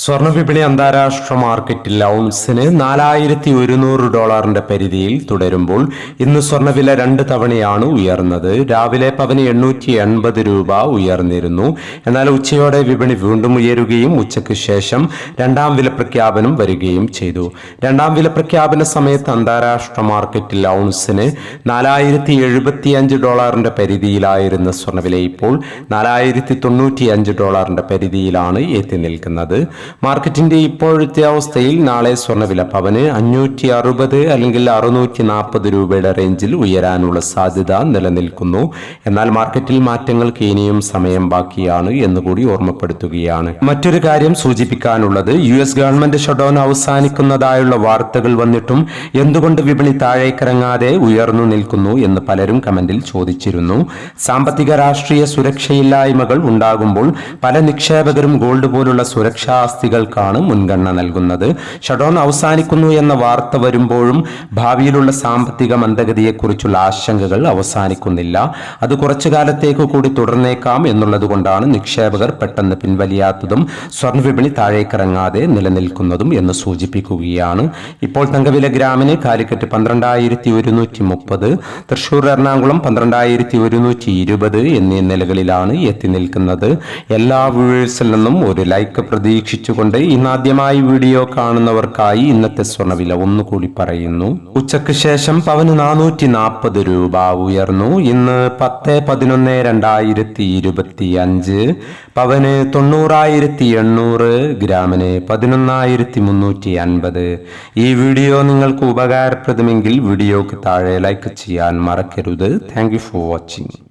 സ്വർണവിപണി അന്താരാഷ്ട്ര മാർക്കറ്റിൽ ഔൺസിന് നാലായിരത്തി ഒരുന്നൂറ് ഡോളറിന്റെ പരിധിയിൽ തുടരുമ്പോൾ ഇന്ന് സ്വർണവില രണ്ട് തവണയാണ് ഉയർന്നത്. രാവിലെ പവന് എണ്ണൂറ്റി എൺപത് രൂപ ഉയർന്നിരുന്നു. എന്നാൽ ഉച്ചയോടെ വിപണി വീണ്ടും ഉയരുകയും ഉച്ചയ്ക്ക് ശേഷം രണ്ടാം വില പ്രഖ്യാപനം വരികയും ചെയ്തു. രണ്ടാം വില പ്രഖ്യാപന സമയത്ത് അന്താരാഷ്ട്ര മാർക്കറ്റിൽ ഔൺസിന് നാലായിരത്തി എഴുപത്തിയഞ്ച് ഡോളറിന്റെ പരിധിയിലായിരുന്ന സ്വർണവില ഇപ്പോൾ നാലായിരത്തി തൊണ്ണൂറ്റി അഞ്ച് ഡോളറിന്റെ പരിധിയിലാണ് എത്തി നിൽക്കുന്നത്. മാർക്കറ്റിന്റെ ഇപ്പോഴത്തെ അവസ്ഥയിൽ നാളെ സ്വർണവില പവന് അഞ്ഞൂറ്റി അറുപത് അല്ലെങ്കിൽ അറുന്നൂറ്റി നാൽപ്പത് രൂപയുടെ റേഞ്ചിൽ ഉയരാനുള്ള സാധ്യത നിലനിൽക്കുന്നു. എന്നാൽ മാർക്കറ്റിൽ മാറ്റങ്ങൾക്ക് ഇനിയും സമയം ബാക്കിയാണ് എന്നുകൂടി ഓർമ്മപ്പെടുത്തുകയാണ്. മറ്റൊരു കാര്യം സൂചിപ്പിക്കാനുള്ളത് യു എസ് ഗവൺമെന്റ് ഷട്ട്ഡൌൺ അവസാനിക്കുന്നതായുള്ള വാർത്തകൾ വന്നിട്ടും എന്തുകൊണ്ട് വിപണി താഴേക്കിറങ്ങാതെ ഉയർന്നു നിൽക്കുന്നു എന്ന് പലരും കമന്റിൽ ചോദിച്ചിരുന്നു. സാമ്പത്തിക രാഷ്ട്രീയ സുരക്ഷയില്ലായ്മകൾ ഉണ്ടാകുമ്പോൾ പല നിക്ഷേപകരും ഗോൾഡ് പോലുള്ള സുരക്ഷാ ആസ്തികൾക്കാണ് മുൻഗണന നൽകുന്നത്. ഷഡോൺ അവസാനിക്കുന്നു എന്ന വാർത്ത വരുമ്പോഴും ഭാവിയിലുള്ള സാമ്പത്തിക മന്ദഗതിയെക്കുറിച്ചുള്ള ആശങ്കകൾ അവസാനിക്കുന്നില്ല. അത് കുറച്ചു കാലത്തേക്ക് കൂടി തുടർന്നേക്കാം എന്നുള്ളതുകൊണ്ടാണ് നിക്ഷേപകർ പെട്ടെന്ന് പിൻവലിയാത്തതും സ്വർണവിപണി താഴേക്കിറങ്ങാതെ നിലനിൽക്കുന്നതും എന്ന് സൂചിപ്പിക്കുകയാണ്. ഇപ്പോൾ തങ്കവില ഗ്രാമിന് കാലിക്കറ്റ് പന്ത്രണ്ടായിരത്തി ഒരുന്നൂറ്റി മുപ്പത് തൃശൂർ എറണാകുളം പന്ത്രണ്ടായിരത്തി ഒരുന്നൂറ്റി ഇരുപത് എന്നീ നിലകളിലാണ് എത്തി നിൽക്കുന്നത്. എല്ലാ വ്യൂവേഴ്സിൽ നിന്നും ഒരു ലൈക്ക് പ്രതീക്ഷിച്ചുകൊണ്ട് ഇന്നാദ്യമായി വീഡിയോ കാണുന്നവർക്കായി ഇന്നത്തെ സ്വർണവില ഒന്നുകൂടി പറയുന്നു. ഉച്ചയ്ക്ക് ശേഷം പവന് നാനൂറ്റി നാൽപ്പത് രൂപ ഉയർന്നു. ഇന്ന് പത്ത് പതിനൊന്ന് രണ്ടായിരത്തി ഇരുപത്തി അഞ്ച് പവന് തൊണ്ണൂറായിരത്തി എണ്ണൂറ്. ഗ്രാമിന് പതിനൊന്നായിരത്തി മുന്നൂറ്റി അൻപത്. ഈ വീഡിയോ നിങ്ങൾക്ക് ഉപകാരപ്രദമെങ്കിൽ വീഡിയോക്ക് താഴെ ലൈക്ക് ചെയ്യാൻ മറക്കരുത്. Thank you for watching